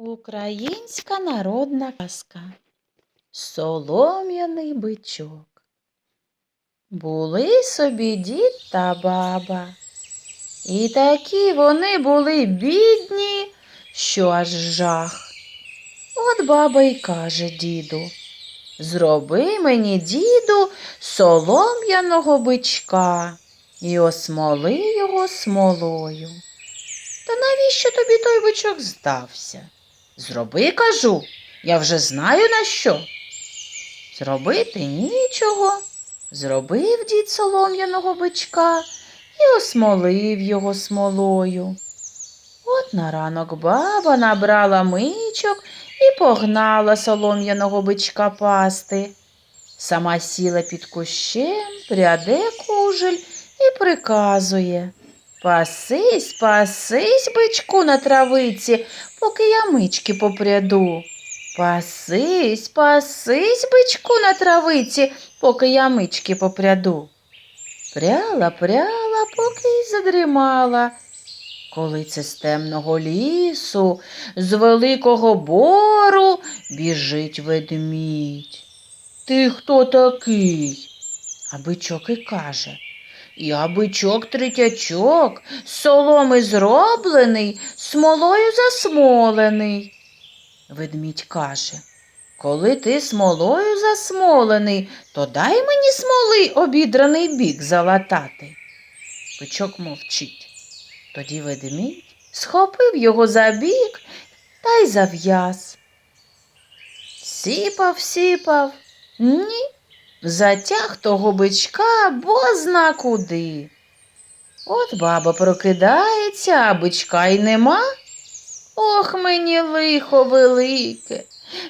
Українська народна казка Солом'яний бичок. Були собі дід та баба. І такі вони були бідні, що аж жах. От баба й каже діду, зроби мені, діду, солом'яного бичка і осмоли його смолою. Та навіщо тобі той бичок здався? Зроби, кажу, я вже знаю на що. Зробити нічого. Зробив дід солом'яного бичка і осмолив його смолою. От на ранок баба набрала мичок і погнала солом'яного бичка пасти. Сама сіла під кущем, пряде кужель і приказує. Пасись, пасись, бичку на травиці, поки я мички попряду. Пасись, пасись, бичку на травиці, поки я мички попряду. Пряла, пряла, поки й задрімала. Коли це з темного лісу, з великого бору біжить ведмідь. Ти хто такий? А бичок і каже. Я бичок третячок, соломи зроблений, смолою засмолений. Ведмідь каже, коли ти смолою засмолений, то дай мені смоли обідраний бік залатати. Бичок мовчить. Тоді ведмідь схопив його за бік та й зав'яз. Сіпав, сіпав, ні, затяг того бичка бозна куди. От баба прокидається, а бичка й нема. Ох, мені лихо велике.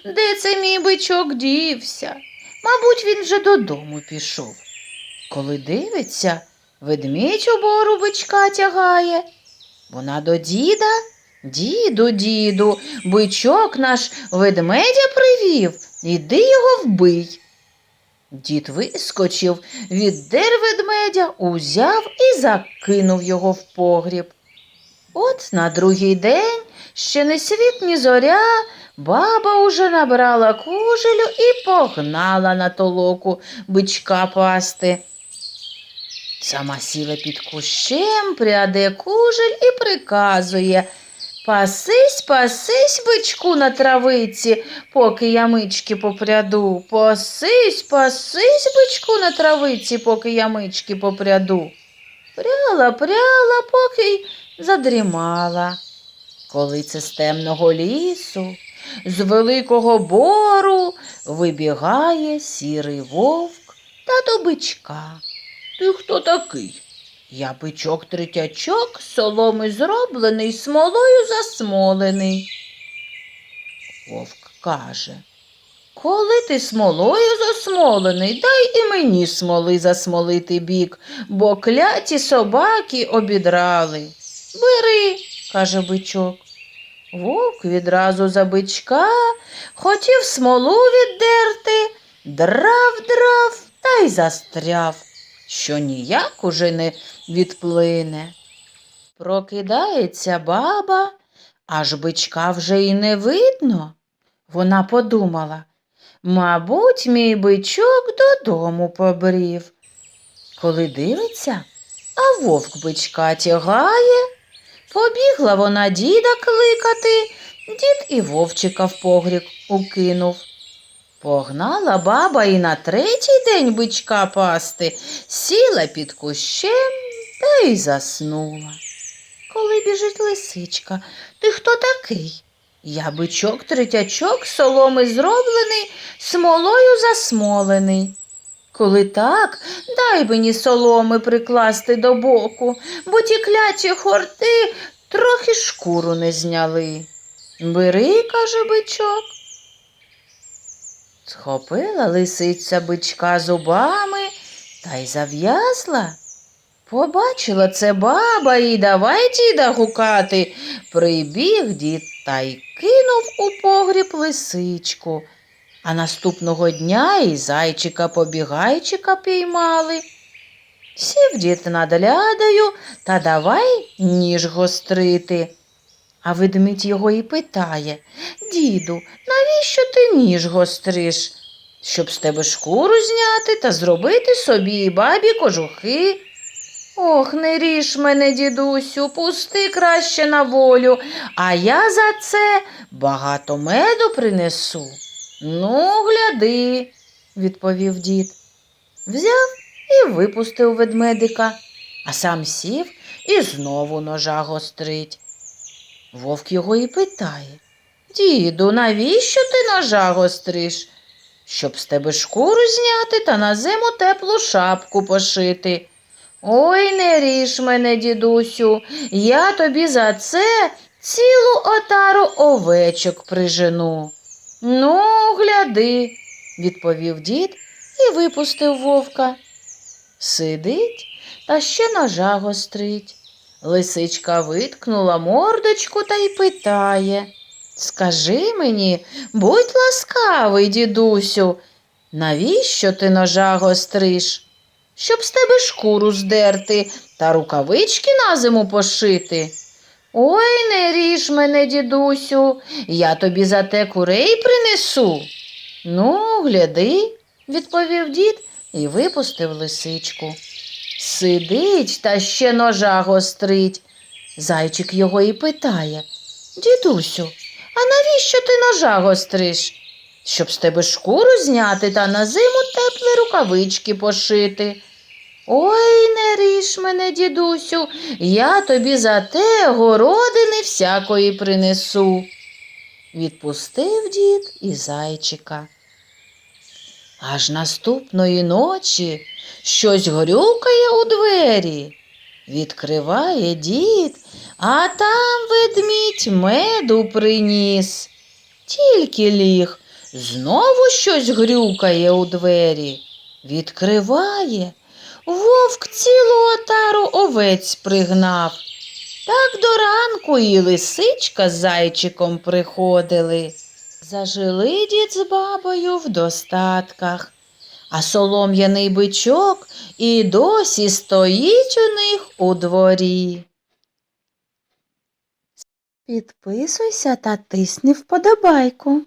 Де це мій бичок дівся? Мабуть, він вже додому пішов. Коли дивиться, ведмідь у бору бичка тягає. Вона до діда, діду, діду, бичок наш ведмедя привів, іди його вбий. Дід вискочив, віддер ведмедя, узяв і закинув його в погріб. От на другий день, ще не світ, ні зоря, баба уже набрала кужелю і погнала на толоку бичка пасти. Сама сіла під кущем, пряде кужель і приказує Пасись, пасись, бичку на травиці, поки я мички попряду. Пасись, пасись, бичку на травиці, поки я мички попряду. Пряла, пряла, поки й задрімала. Коли це з темного лісу, з великого бору вибігає сірий вовк та до бичка. Ти хто такий? Я бичок третячок, соломи зроблений, смолою засмолений. Вовк каже, коли ти смолою засмолений, дай і мені смоли засмолити бік, бо кляті собаки обідрали. Бери, каже бичок. Вовк відразу за бичка хотів смолу віддерти, драв, драв та й застряв що ніяк уже не відплине. Прокидається баба, аж бичка вже й не видно. Вона подумала, мабуть, мій бичок додому побрів. Коли дивиться, а вовк бичка тягає, побігла вона діда кликати, дід і вовчика в погріб укинув. Погнала баба і на третій день бичка пасти, сіла під кущем та й заснула. Коли біжить лисичка, ти хто такий? Я бичок третячок, соломи зроблений, смолою засмолений. Коли так, дай мені соломи прикласти до боку, бо ті кляті хорти трохи шкуру не зняли. Бери, каже бичок. Схопила лисиця бичка зубами та й зав'язла. Побачила це баба і давай діда гукати. Прибіг дід та й кинув у погріб лисичку. А наступного дня і зайчика побігайчика піймали. Сів дід над лядою та давай ніж гострити. А ведмідь його і питає Діду, навіщо ти ніж гостриш? Щоб з тебе шкуру зняти та зробити собі і бабі кожухи. Ох, не ріж мене, дідусю, пусти краще на волю, а я за це багато меду принесу. Ну, гляди, відповів дід. Взяв і випустив ведмедика, а сам сів і знову ножа гострить. Вовк його і питає Діду, навіщо ти ножа гостриш? Щоб з тебе шкуру зняти та на зиму теплу шапку пошити. Ой, не ріж мене, дідусю, я тобі за це цілу отару овечок прижену. Ну, гляди, відповів дід і випустив вовка. Сидить та ще ножа гострить. Лисичка виткнула мордочку та й питає Скажи мені, будь ласкавий, дідусю, навіщо ти ножа гостриш? Щоб з тебе шкуру здерти та рукавички на зиму пошити. Ой, не ріж мене, дідусю, я тобі за те курей принесу. Ну, гляди, відповів дід і випустив лисичку. Сидить та ще ножа гострить. Зайчик його і питає Дідусю, а навіщо ти ножа гостриш? Щоб з тебе шкуру зняти та на зиму теплі рукавички пошити. Ой, не ріж мене, дідусю, я тобі за те городини всякої принесу. Відпустив дід і зайчика. Аж наступної ночі щось грюкає у двері. Відкриває дід, а там ведмідь меду приніс. Тільки ліг, знову щось грюкає у двері. Відкриває, вовк цілу отару овець пригнав. Так до ранку і лисичка з зайчиком приходили. Зажили дід з бабою в достатках, а солом'яний бичок і досі стоїть у них у дворі. Підписуйся та тисни вподобайку.